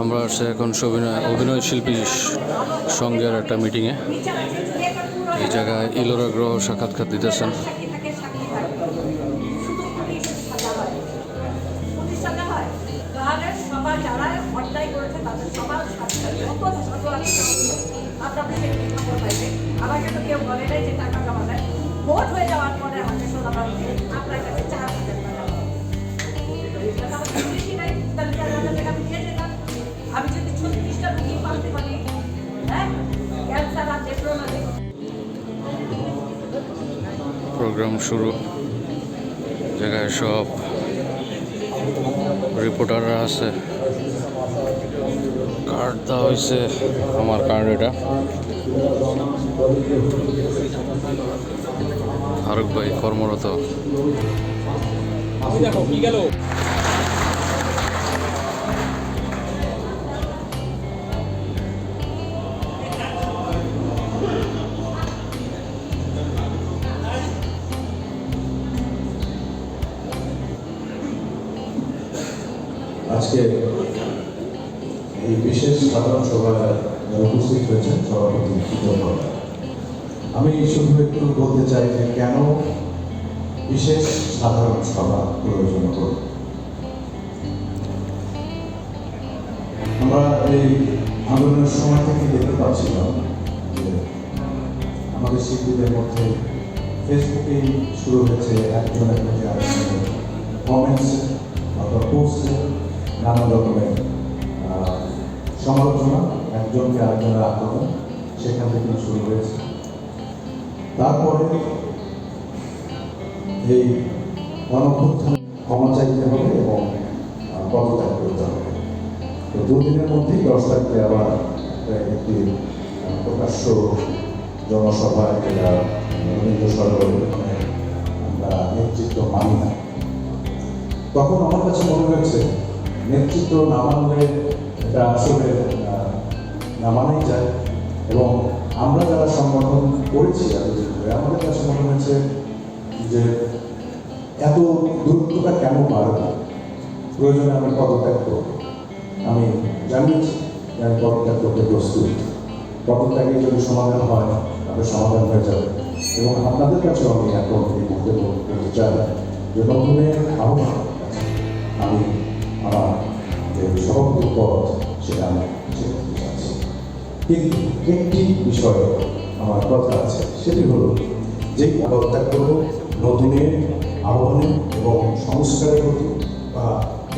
আমরা আসছি এখন অভিনয় অভিনয় শিল্পী সঙ্গের একটা মিটিংয়ে এই জায়গায় ইলোরা গ্রহ সাক্ষাৎকার দিতেছেন। আমাকে তো কেউ বলে নাই যে টাকা ভোট হয়ে যাওয়ার পরে আমাকে আপনার কাছে প্রোগ্রাম শুরু। জায়গায় সব রিপোর্টাররা আছে। কার্ড দেওয়া হয়েছে আমার কার্ড এটা। ফারুক ভাই কর্মরত। আজকে এই বিশেষ সাধারণ সভায় উপস্থিত হয়েছেন সভাপতি আমি শুধু একটু বলতে চাই যে কেন বিশেষ সাধারণ সভা প্রয়োজন আমরা এই আন্দোলনের সময় থেকে দেখতে পাচ্ছিলাম আমাদের শিল্পীদের মধ্যে ফেসবুকে শুরু হয়েছে একজনের প্রতি আরেকজনের কমেন্টস অথবা পোস্টে নানা রকমের সমালোচনা একজনকে আরেকজনের আক্রমণ সেখান থেকে শুরু হয়েছে। তারপরে এই গণঅভ্যুত্থানে ক্ষমা চাইতে হবে এবং পদত্যাগ করতে হবে। তো দুদিনের মধ্যেই দশ তারিখে আবার একটি প্রকাশ্য জনসভায় যেটা রবীন্দ্র সরোবরে আমরা নেতৃত্ব মানি না। তখন আমার কাছে মনে হয়েছে নেতৃত্ব না মানলে এটা আসলে আহ, না মানাই যায় এবং আমরা যারা সংগঠন করেছি ধরে আমাদের কাছে মনে হয়েছে যে এত দূরত্বটা কেন বাড়বে প্রয়োজনে আমি পদত্যাগ করব। আমি জানিয়েছি যে আমি পদত্যাগ করতে প্রস্তুত। পদত্যাগে যদি সমাধান হয় তাহলে সমাধান হয়ে যাবে। এবং আপনাদের কাছেও আমি এখন এই মুহূর্তে বলতে চাই। যে নতুনের আহ্বান যে সভাপতি সেটা আমি কিন্তু একটি বিষয় আমার কথা আছে, সেটি হলো যে করব নতুনের আহ্বানে এবং সংস্কারের প্রতি বা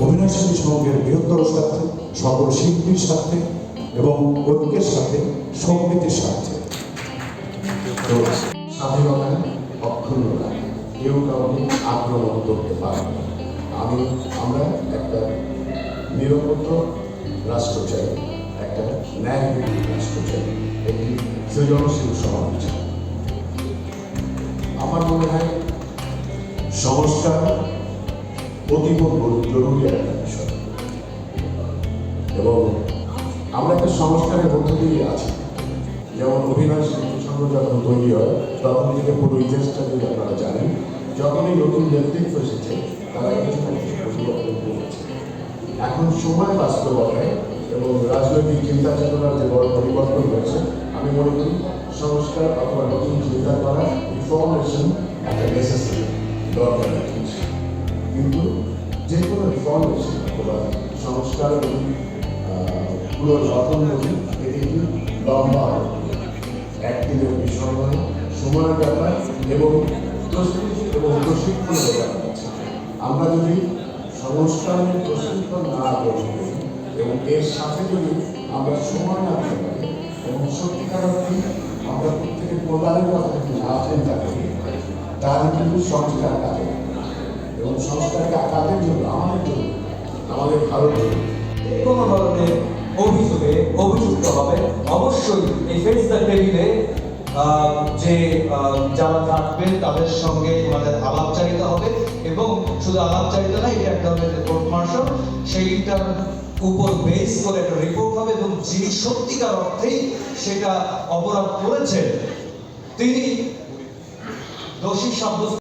অভিনয় শিল্পী সঙ্গের বৃহত্তর স্বার্থে সকল শিল্পীর স্বার্থে এবং ঐক্যের সাথে সম্প্রীতির স্বার্থে স্বাধীনতা অক্ষুণ্ণতা, কেউ কাউকে আক্রমণ করতে পারে। আমি, আমরা একটা নিরাপত্ত রাষ্ট্র চাই একটা ন্যায় রাষ্ট্র চাই একটি সৃজনশীল সমাজ চাই। আমার মনে হয় সংস্কার অতীব জরুরি একটা বিষয়। এবং আমরা একটা সংস্কারের মধ্য দিয়ে আছি। যেমন অভিনয় শিল্পী যখন তৈরি হয়, তখন থেকে পুরো ইতিহাসটা যদি আপনারা জানেন, যখনই নতুন নেতৃত্ব এসেছে, তারা কিছু না কিছু পরিবর্তন করেছে। এখন সময় বাস্তবতায় এবং রাজনৈতিক চিন্তা চেতনার যে বড় পরিবর্তন হয়েছে আমি মনে করি সংস্কার অথবা নতুন চিন্তা করা রিফর্মেশন একটা নেসেসারি দরকার কিন্তু যে কোনো রিফর্মেশন অথবা সংস্কার আহ, পুরো যত্ন যদি এটি লম্বা একদিনের বিষয় নয় সময়ের ব্যাপার এবং প্রস্তুতি এবং প্রশিক্ষণের ব্যাপার আমরা যদি সংস্কারের প্রশিক্ষণ না গ্রহণ করি এবং এর সাথে যদি আমরা সময় না দিতে পারি এবং সত্যিকার অর্থে আমরা প্রত্যেকে প্রদানের কথা যদি না চিন্তা করি, তাহলে কিন্তু সংস্কার কাজে এবং সংস্কারকে কাজের জন্য আমাদের জন্য আমাদের জন্য কোনো ধরনের অভিযোগে অভিযুক্ত হবে, অবশ্যই এই ফেস দ্য টেবিলে যে যারা থাকবেন, তাদের সঙ্গে আমাদের আলাপচারিতা হবে এবং শুধু আলাপ চাইতে না, এটা এক ধরনের কোর্ট মার্শাল সেইটার উপর বেস করে একটা রিপোর্ট হবে এবং যিনি সত্যিকার অর্থেই সেটা অপরাধ করেছেন, তিনি দোষী সাব্যস্ত